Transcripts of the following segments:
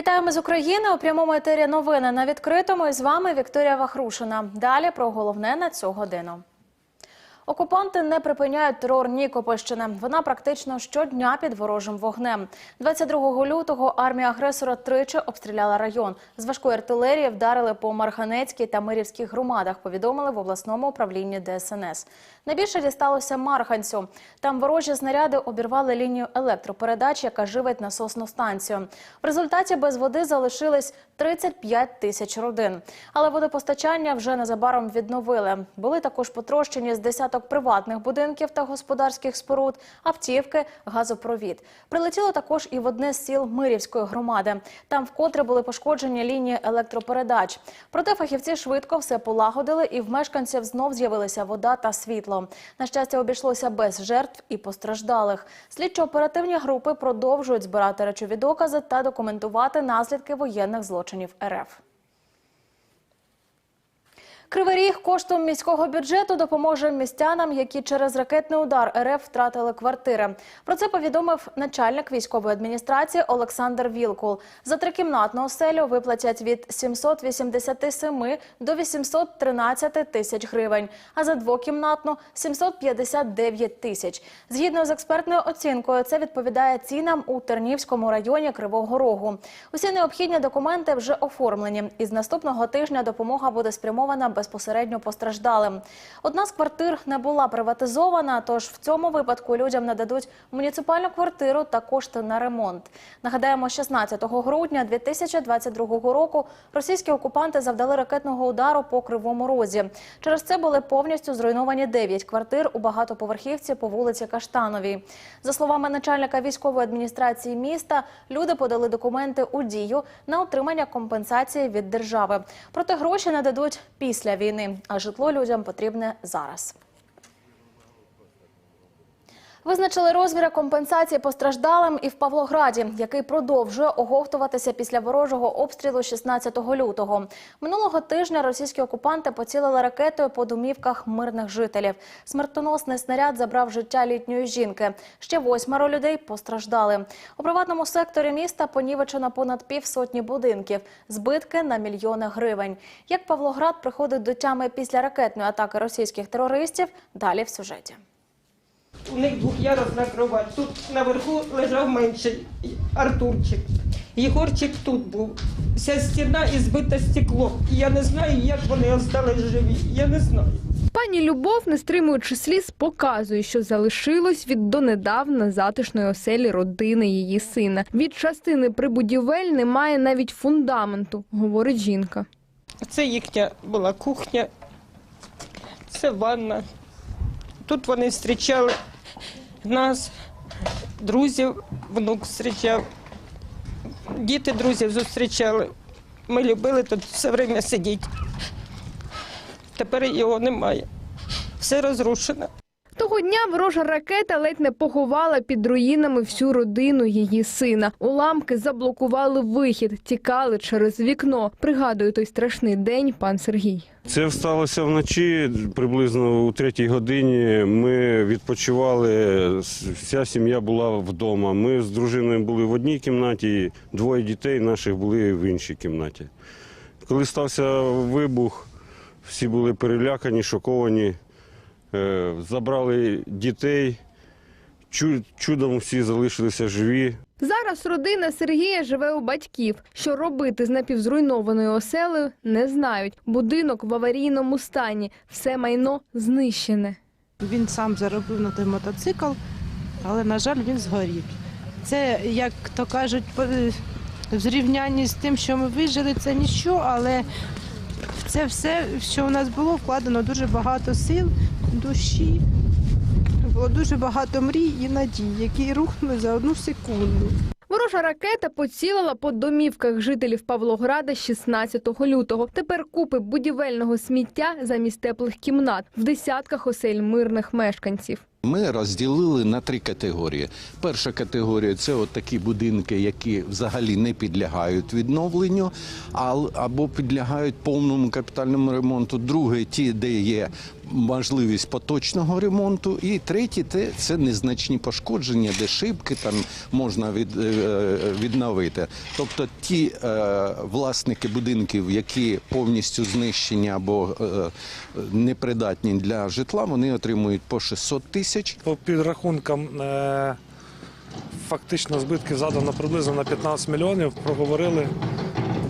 Вітаємо з України у прямому етері новини на відкритому. І з вами Вікторія Вахрушина. Далі про головне на цю годину. Окупанти не припиняють терор Нікопольщини. Вона практично щодня під ворожим вогнем. 22 лютого армія агресора тричі обстріляла район. З важкої артилерії вдарили по Марганецькій та Мирівській громадах. Повідомили в обласному управлінні ДСНС. Найбільше дісталося Марганцю. Там ворожі снаряди обірвали лінію електропередач, яка живить насосну станцію. В результаті без води залишились 35 тисяч родин. Але водопостачання вже незабаром відновили. Були також потрощені з десяток приватних будинків та господарських споруд, автівки, газопровід. Прилетіло також і в одне з сіл Мирівської громади. Там вкотре були пошкоджені лінії електропередач. Проте фахівці швидко все полагодили, і в мешканців знов з'явилися вода та світло. На щастя, обійшлося без жертв і постраждалих. Слідчо-оперативні групи продовжують збирати речові докази та документувати наслідки воєнних злочинів РФ. Кривий Ріг коштом міського бюджету допоможе містянам, які через ракетний удар РФ втратили квартири. Про це повідомив начальник військової адміністрації Олександр Вілкул. За трикімнатну оселю виплатять від 787 до 813 тисяч гривень, а за двокімнатну – 759 тисяч. Згідно з експертною оцінкою, це відповідає цінам у Тернівському районі Кривого Рогу. Усі необхідні документи вже оформлені. І з наступного тижня допомога буде спрямована безпосередньо постраждалим. Одна з квартир не була приватизована, тож в цьому випадку людям нададуть муніципальну квартиру та кошти на ремонт. Нагадаємо, 16 грудня 2022 року російські окупанти завдали ракетного удару по Кривому Розі. Через це були повністю зруйновані 9 квартир у багатоповерхівці по вулиці Каштановій. За словами начальника військової адміністрації міста, люди подали документи у дію на отримання компенсації від держави. Проте гроші нададуть після війни, а житло людям потрібне зараз. Визначили розміри компенсації постраждалим і в Павлограді, який продовжує оговтуватися після ворожого обстрілу 16 лютого. Минулого тижня російські окупанти поцілили ракетою по домівках мирних жителів. Смертоносний снаряд забрав життя літньої жінки. Ще восьмеро людей постраждали. У приватному секторі міста понівечено понад півсотні будинків, збитки на мільйони гривень. Як Павлоград приходить до тями після ракетної атаки російських терористів, далі в сюжеті. У них двох'ярусна кровать. Тут наверху лежав менший Артурчик. Єгорчик тут був. Вся стіна і збите стекло. І я не знаю, як вони остались живі. Я не знаю. Пані Любов, не стримуючи сліз, показує, що залишилось від донедавна затишної оселі родини її сина. Від частини прибудівель немає навіть фундаменту, говорить жінка. Це їхня була кухня, це ванна. Тут вони зустрічали нас, друзів, внук зустрічав, діти друзів зустрічали. Ми любили тут все время сидіти. Тепер його немає. Все розрушено. Дня ворожа ракета ледь не поховала під руїнами всю родину її сина. Уламки заблокували вихід, тікали через вікно. Пригадує той страшний день пан Сергій. Це сталося вночі, приблизно у третій годині. Ми відпочивали, вся сім'я була вдома. Ми з дружиною були в одній кімнаті, двоє дітей наших були в іншій кімнаті. Коли стався вибух, всі були перелякані, шоковані, забрали дітей. Чудом всі залишилися живі. Зараз родина Сергія живе у батьків. Що робити з напівзруйнованою оселею, не знають. Будинок в аварійному стані, все майно знищене. Він сам заробив на той мотоцикл, але, на жаль, він згорів. Це, як то кажуть, по- в зрівнянні з тим, що ми вижили, це нічого, але в це все, що у нас було, вкладено дуже багато сил, душі. Було дуже багато мрій і надій, які рухнули за одну секунду. Ворожа ракета поцілила по домівках жителів Павлограда 16 лютого. Тепер купи будівельного сміття замість теплих кімнат в десятках осель мирних мешканців. Ми розділили на три категорії. Перша категорія це от такі будинки, які взагалі не підлягають відновленню, або підлягають повному капітальному ремонту. Друге, ті, де є можливість поточного ремонту. І третє це, незначні пошкодження, де шибки там можна від, е, відновити. Тобто ті е, власники будинків, які повністю знищені або е, непридатні для житла, вони отримують по 600 тисяч. По підрахункам е, фактично збитків задано приблизно на 15 мільйонів. Проговорили,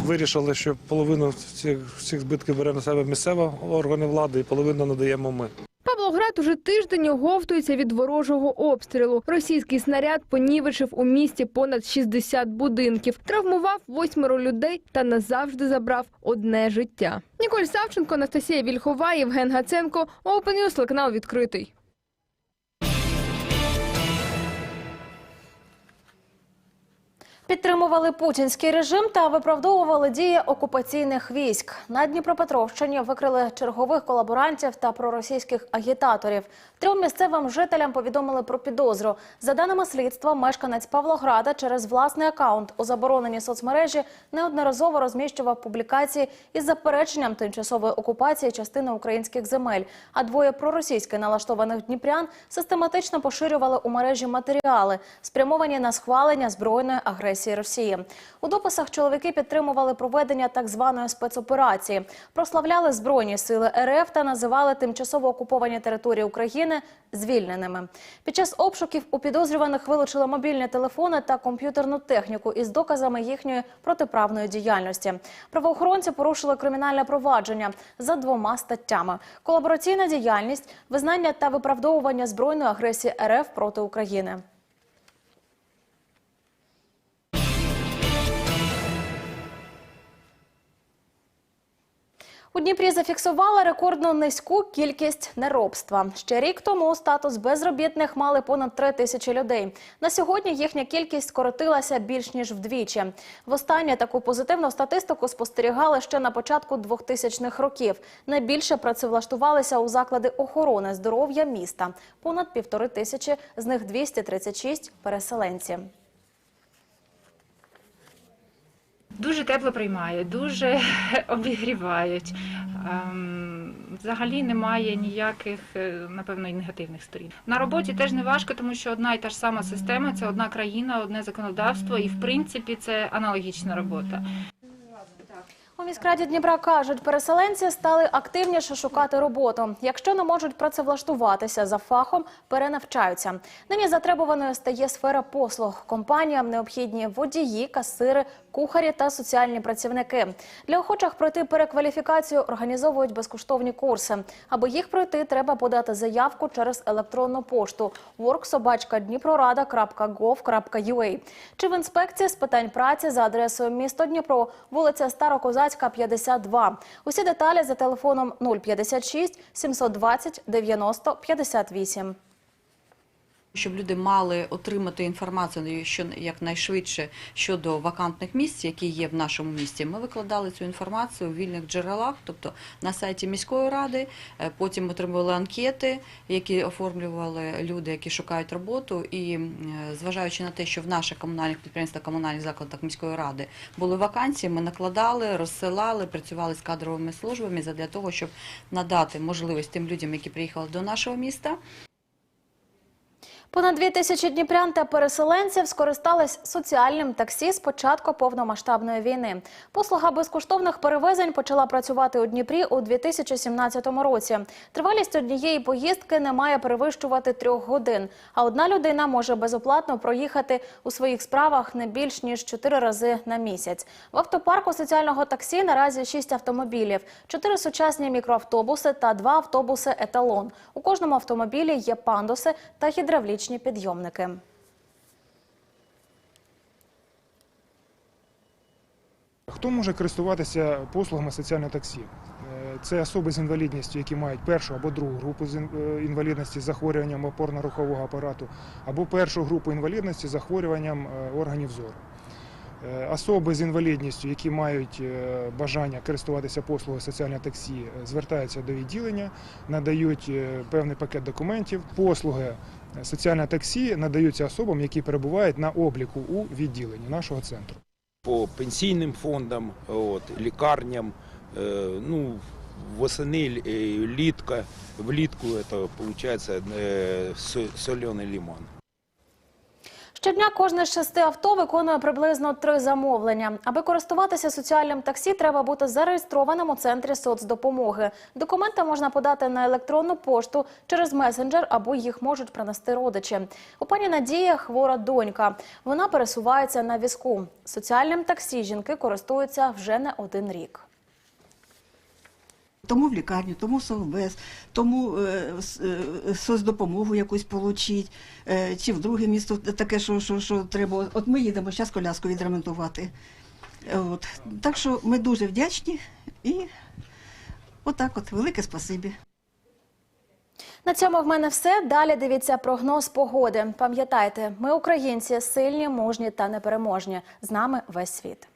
вирішили, що половину цих, цих збитків бере на себе місцева органи влади і половину надаємо ми. Павлоград уже тиждень оговтується від ворожого обстрілу. Російський снаряд понівечив у місті понад 60 будинків, травмував восьмеро людей та назавжди забрав одне життя. Ніколь Савченко, Анастасія Вільхова, Євген Гаценко. Open News, телеканал відкритий. Підтримували путінський режим та виправдовували дії окупаційних військ. На Дніпропетровщині викрили чергових колаборантів та проросійських агітаторів. Трьом місцевим жителям повідомили про підозру. За даними слідства, мешканець Павлограда через власний акаунт у забороненій соцмережі неодноразово розміщував публікації із запереченням тимчасової окупації частини українських земель. А двоє проросійськи налаштованих дніпрян систематично поширювали у мережі матеріали, спрямовані на схвалення збройної агресії Росії. У дописах чоловіки підтримували проведення так званої спецоперації, прославляли збройні сили РФ та називали тимчасово окуповані території України звільненими. Під час обшуків у підозрюваних вилучили мобільні телефони та комп'ютерну техніку із доказами їхньої протиправної діяльності. Правоохоронці порушили кримінальне провадження за двома статтями: колабораційна діяльність, визнання та виправдовування збройної агресії РФ проти України. У Дніпрі зафіксували рекордно низьку кількість неробства. Ще рік тому статус безробітних мали понад три тисячі людей. На сьогодні їхня кількість скоротилася більш ніж вдвічі. Востаннє таку позитивну статистику спостерігали ще на початку 2000-х років. Найбільше працевлаштувалися у заклади охорони здоров'я міста. Понад півтори тисячі, з них 236 – переселенці. Дуже тепло приймають, дуже обігрівають. Ем, Взагалі немає ніяких, е, напевно, і негативних сторін. На роботі теж не важко, тому що одна і та ж сама система, це одна країна, одне законодавство, і в принципі це аналогічна робота. У міськраді Дніпра кажуть, переселенці стали активніше шукати роботу. Якщо не можуть працевлаштуватися за фахом, перенавчаються. Нині затребуваною стає сфера послуг. Компаніям необхідні водії, касири, кухарі та соціальні працівники. Для охочих пройти перекваліфікацію організовують безкоштовні курси. Аби їх пройти, треба подати заявку через електронну пошту worksobachka.dniprorada.gov.ua чи в інспекції з питань праці за адресою місто Дніпро, вулиця Старокозацька, 52. Усі деталі за телефоном 056 720 90 58. Щоб люди мали отримати інформацію що якнайшвидше щодо вакантних місць, які є в нашому місті, ми викладали цю інформацію у вільних джерелах, тобто на сайті міської ради. Е, Потім отримували анкети, які оформлювали люди, які шукають роботу. І е, зважаючи на те, що в наших комунальних підприємствах, комунальних закладах міської ради були вакансії, ми накладали, розсилали, працювали з кадровими службами для того, щоб надати можливість тим людям, які приїхали до нашого міста. Понад дві тисячі дніпрян та переселенців скористались соціальним таксі з початку повномасштабної війни. Послуга безкоштовних перевезень почала працювати у Дніпрі у 2017 році. Тривалість однієї поїздки не має перевищувати трьох годин, а одна людина може безоплатно проїхати у своїх справах не більш ніж чотири рази на місяць. В автопарку соціального таксі наразі шість автомобілів, чотири сучасні мікроавтобуси та два автобуси еталон. У кожному автомобілі є пандуси та гідравлічні підйомники. Хто може користуватися послугами соціального таксі? Е, Це особи з інвалідністю, які мають першу або другу групу з е, інвалідності з захворюванням опорно-рухового апарату, або першу групу інвалідності з захворюванням е, органів зору. Особи з інвалідністю, які мають бажання користуватися послугою соціальне таксі, звертаються до відділення, надають певний пакет документів. Послуги соціальне таксі надаються особам, які перебувають на обліку у відділенні нашого центру. по пенсійним фондам, от, лікарням, е, ну, восени, е, літка, влітку це виходить е, со- солений лимон. Щодня кожне з шести авто виконує приблизно три замовлення. Аби користуватися соціальним таксі, треба бути зареєстрованим у центрі соцдопомоги. Документи можна подати на електронну пошту через месенджер або їх можуть принести родичі. У пані Надії хвора донька. Вона пересувається на візку. Соціальним таксі жінки користуються вже не один рік. Тому в лікарню, тому совбез, тому е, е, соцдопомогу якусь получить, е, чи в друге місто таке, що, що, що треба. От ми їдемо зараз коляску відремонтувати. От. Так що ми дуже вдячні і отак от, велике спасибі. На цьому в мене все. Далі дивіться прогноз погоди. Пам'ятайте, ми українці сильні, мужні та непереможні. З нами весь світ.